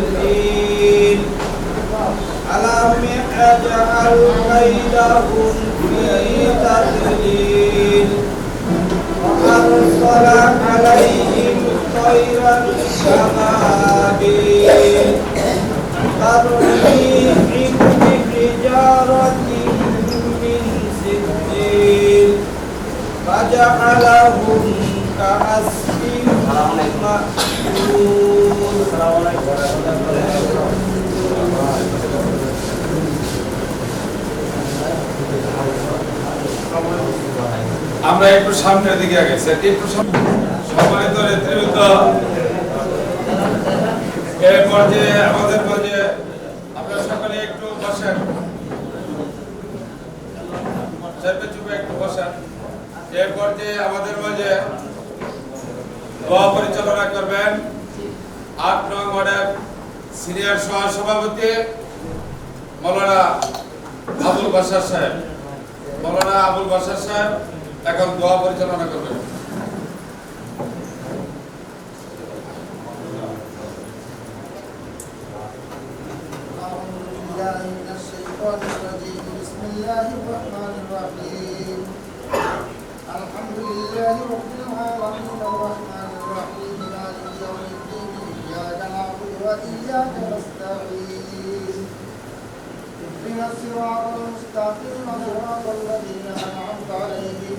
المضلين ألم يجعل كيدهم في تضليل وأرسل عليهم طيرا شبابيل একটু সামনের দিকে স্যার, একটু সম্মানিত নেতৃবৃন্দ। এর পর্যায়ে আমাদের মাঝে, আপনারা সকলে একটু বসেন। চেপে চুপে একটু বসেন। এর পর্যায়ে আমাদের মাঝে দোয়া পরিচালনা করবেন আট নং ওয়ার্ডের সিনিয়র সহ সভাপতি মৌলানা আবুল বাসার সাহেব। মৌলানা আবুল বাসার সাহেব এখন দোয়া পরিচালনা করবেন أعوذ بالله من الشيطان الرجيم بسم الله الرحمن الرحيم الحمد لله رب العالمين الرحمن الرحيم مالك يوم الدين إياك نعبد وإياك نستعين اهدنا الصراط المستقيم صراط الذين أنعمت عليهم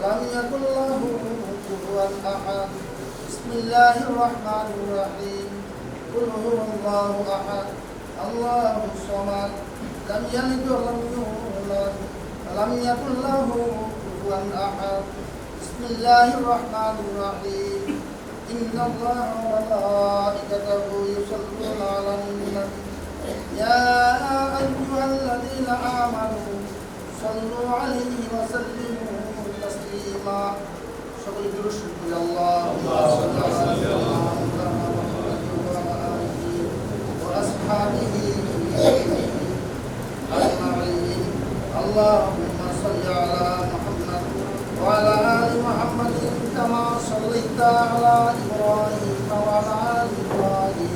ولم يكن له كفوا أحد بسم الله الرحمن الرحيم قل هو الله أحد الله الصمد لم يلد ولم يولد ولم يكن له كفوا أحد بسم الله الرحمن الرحيم إن الله وملائكته يصلون على النبي يا أيها الذين آمنوا صلوا عليه وسلموا تسليما সকল দুরুশরীফ বলি আল্লাহুম্মা সাল্লি আলা মুহাম্মাদ ওয়া আলা আলিহি ওয়া আসহাবিহি আজমাইন আল্লাহুম্মা সাল্লি আলা মুহাম্মাদ ওয়া আলা আলি মুহাম্মাদ কামা সাল্লাইতা আলা ইব্রাহিম ওয়া আলা আলি ইব্রাহিম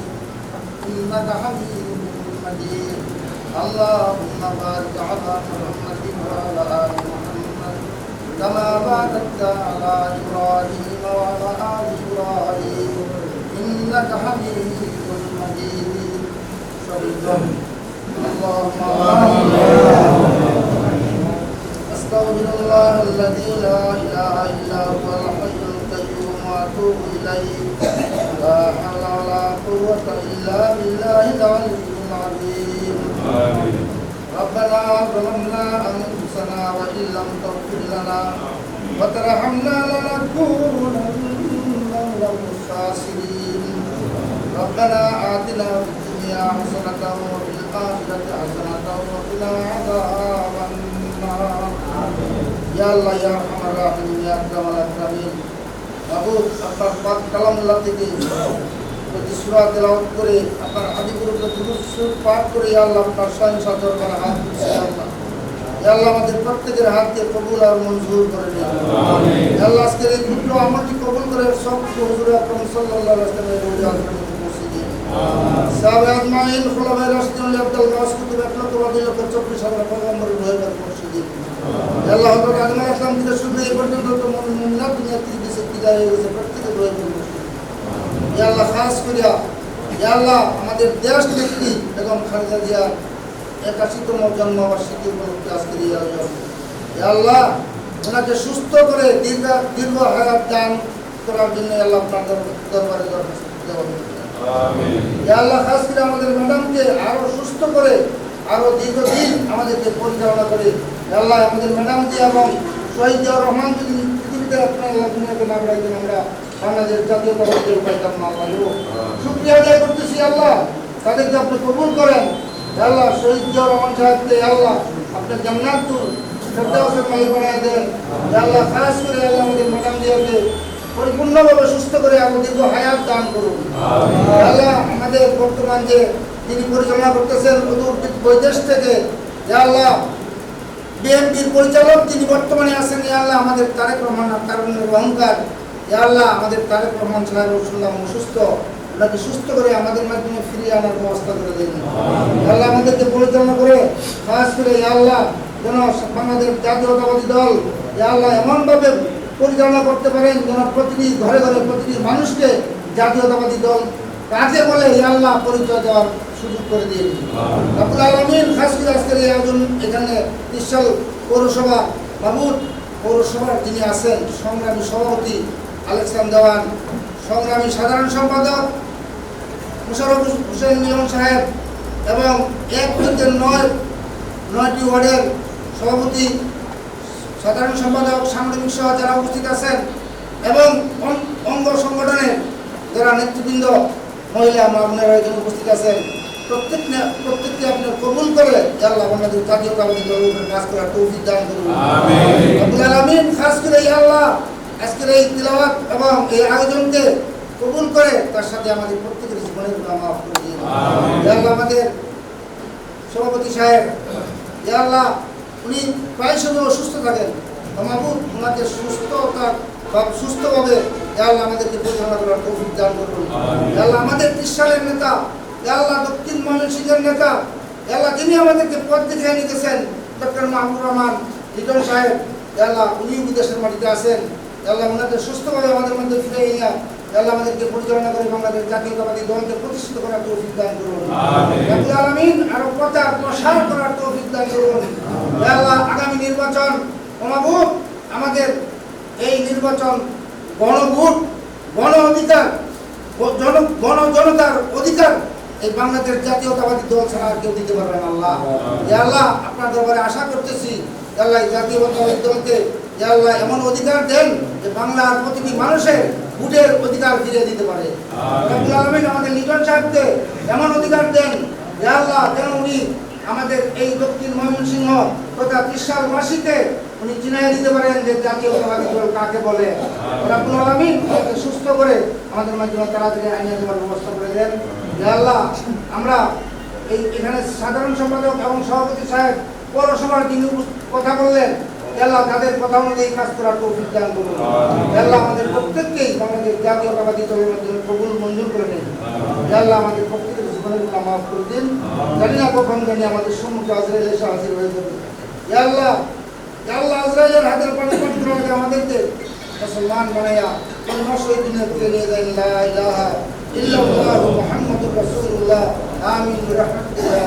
ইন্নাকা হামিদুম মাজিদ اللهم بارك على محمد وعلى ال محمد كما باركت على إبراهيم وعلى آل إبراهيم إنك حميد مجيد شكرا اللهم أستغفر الله الذي لا إله إلا هو الحي القيوم وأتوب إليه لا حول ولا قوة إلا بالله العلي العظيم ربنا ظلمنا أنفسنا وإن لم تغفر لنا وترحمنا لنكونن من الخاسرين ربنا آتنا في الدنيا حسنة وفي الآخرة حسنة وقنا عذاب النار يا الله يا أرحم الراحمين يا أكرم الأكرمين মাহবুব আপনার পাক কালামুল্লাহ থেকে প্রতি সূরা তেলাওয়াত করে আপনার হাবিবের উপর দুরূদ শরীফ পাঠ করে ইয়া আল্লাহ আপনার শান সাদর করা হাত দিচ্ছি ইয়া আল্লাহ ইয়া আল্লাহ আমাদের প্রত্যেকের হাতকে কবুল আর মঞ্জুর করে নিন। আমিন। আল্লাহ আজকের এই ক্ষুদ্র আমলটি কবুল করে সব হুজুর আকরাম সাল্লাল্লাহু আলাইহি ওয়াসাল্লামের আজমতে পৌঁছে দিন। সাহাবে আজমাইন খুলাফায়ে রাশিদুন আব্দুল গাস কুতুব একলক ওয়াদি লক্ষ চব্বিশ হাজার পয়গম্বরের রহমত পৌঁছে দিন। আল্লাহ হযরত আদম আলাইহিস সালাম থেকে শুরু এই পর্যন্ত তো মুমিনাত দুনিয়া থেকে দেশে বিদায় হয়ে গেছে প্রত্যেকের রহমত পৌঁছে ইয়া আল্লাহ খাস করিয়া ইয়া আল্লাহ আমাদের দেশ নেত্রী বেগম খালেদা জিয়া একাশিতম জন্মবার্ষিকী উপলক্ষে আজকের এই আয়োজন। আল্লাহ ওনাকে সুস্থ করে দীর্ঘ দীর্ঘ হায়াত দান করার জন্য আল্লাহ আপনার দরবারে আল্লাহ খাস করে আমাদের ম্যাডামকে আরও সুস্থ করে আরও দীর্ঘদিন আমাদেরকে পরিচালনা করে আল্লাহ আমাদের ম্যাডামকে এবং শহীদ রহমান যদি পৃথিবীতে আপনার আল্লাহ দুনিয়াকে না বেড়াইতেন আমরা বাংলাদেশ জাতীয়তাবাদের পাইতাম না আল্লাহ। শুক্রিয়া আদায় করতেছি আল্লাহ তাদেরকে আপনি কবুল করেন। আল্লাহ শহীদ রহমান সাহেবকে, আল্লাহ আপনার জান্নাতুল ফেরদাউসের পরিপূর্ণভাবে সুস্থ করে দান করুন। আমাদের বর্তমান যে তিনি পরিচালনা করতেছেন বৈদেশ থেকে বিএনপির পরিচালক তিনি বর্তমানে আছেন আল্লাহ, আমাদের তারেক রহমান তারুণের অহংকার। আল্লাহ, আমাদের তারেক রহমান সাহেব শুনলাম অসুস্থ। ওনাকে সুস্থ করে আমাদের মাধ্যমে ফিরিয়ে আনার ব্যবস্থা করে দিন। আল্লাহ আমাদেরকে পরিচালনা করে, খাস করে আল্লাহ, যেন বাংলাদেশ জাতীয়তাবাদী দল আল্লাহ, এমনভাবে পরিচালনা করতে পারেন যেন প্রতিটি ঘরে ঘরে প্রতিটি মানুষকে জাতীয়তাবাদী দল কাজে বলে আল্লাহ, পরিচয় দেওয়ার সুযোগ করে দিন। আব্দুল আলমিন, খাস করে আজকের এই আয়োজন এখানে ত্রিশাল পৌরসভা, মাহমুদ পৌরসভার যিনি আছেন, সংগ্রামী সভাপতি আলেকসান দেওয়ান, সংগ্রামী সাধারণ সম্পাদক মুশারফ হোসেন মিলন সাহেব এবং এক থেকে নয় নয়টি ওয়ার্ডের সভাপতি সাধারণ সম্পাদক সাংগঠনিক সহ যারা উপস্থিত আছেন এবং অঙ্গ সংগঠনের যারা নেতৃবৃন্দ মহিলা মা বোনেরা এখানে উপস্থিত আছেন। প্রত্যেক প্রত্যেককে আপনি কবুল করে আল্লাহ আমাদের জাতীয়তাবাদী দলের কাজ করার তৌফিক দান করুন। আব্দুল আলমিন খাস করে এই আল্লাহ আজকের এই তিলাওয়াত এবং এই আয়োজনকে কবুল করে তার সাথে আমাদের প্রত্যেকের জীবনের গুণা মাফ করে দিন আল্লাহ আমাদের সভাপতি সাহেব আল্লাহ উনি প্রায় সময় অসুস্থ থাকেন। মাহবুব ওনাকে সুস্থতা বা সুস্থভাবে আল্লাহ আমাদেরকে পরিচালনা করার তৌফিক দান করুন। আল্লাহ আমাদের খ্রিস্টানের নেতা আল্লাহ দক্ষিণ ময়মনসিংহের নেতা আল্লাহ যিনি আমাদেরকে পথ দেখিয়ে নিতেছেন ডক্টর মাহমুদ রহমান লিটন সাহেব আল্লাহ উনি বিদেশের মাটিতে আছেন আল্লাহ ওনাকে সুস্থভাবে আমাদের মধ্যে ফিরে নিয়ে আল্লাহ আমাদেরকে পরিচালনা করে বাংলাদেশ জাতীয়তাবাদী দলকে প্রতিষ্ঠিত করার তৌফিক দান করুন। আলমিন আরও প্রচার প্রসার করার তৌফিক দান করুন। আল্লাহ আগামী নির্বাচন মাহবুব আমাদের এই নির্বাচন গণভোট গণ অধিকার গণ জনতার অধিকার এই বাংলাদেশ জাতীয়তাবাদী দল ছাড়া আর কেউ দিতে পারবে না আল্লাহ। আল্লাহ। আপনার দরবারে আশা করতেছি আল্লাহ জাতীয়তাবাদী দলকে আল্লাহ এমন অধিকার দেন যে বাংলার প্রতিটি মানুষের ভোটের অধিকার ফিরে দিতে পারে। আলামিন আমাদের লিটন সাহেবকে এমন অধিকার দেন ইয়া আল্লাহ যেন উনি আমাদের এই দক্ষিণ ময়মনসিংহ তথা মাসিতে উনি চিনাই দিতে পারেন যে জাতীয়তাবাদী দল কাকে বলে। রব্বুল আলামিন সুস্থ করে আমাদের মাধ্যমে তাড়াতাড়ি আইনে দেওয়ার ব্যবস্থা করে দেন। ইয়া আল্লাহ আমরা এই এখানে সাধারণ সম্পাদক এবং সভাপতি সাহেব পৌরসভার উপস্থ- কথা বললেন আল্লাহ তাদের কথা অনুযায়ী কাজ করার তৌফিক দান করুন। আল্লাহ আমাদের প্রত্যেককেই আমাদের জাতীয়তাবাদী দলের মাধ্যমে কবুল মঞ্জুর করে নিন আল্লাহ আমাদের প্রত্যেকের জীবনের গুণা মাফ করে দিন। জানি না কখন জানি আমাদের সম্মুখে আজরাইল এসে হাজির হয়ে যাবে। আল্লাহ আল্লাহ আজরাইলের হাতের পানি পানি করে আমাদেরকে। মুসলমান বানাইয়া শহীদ দিনের তুলে নিয়ে যায়। লা ইলাহা ইল্লাল্লাহু মুহাম্মাদুর রাসূলুল্লাহ। আমিন। বিরহমাতিকা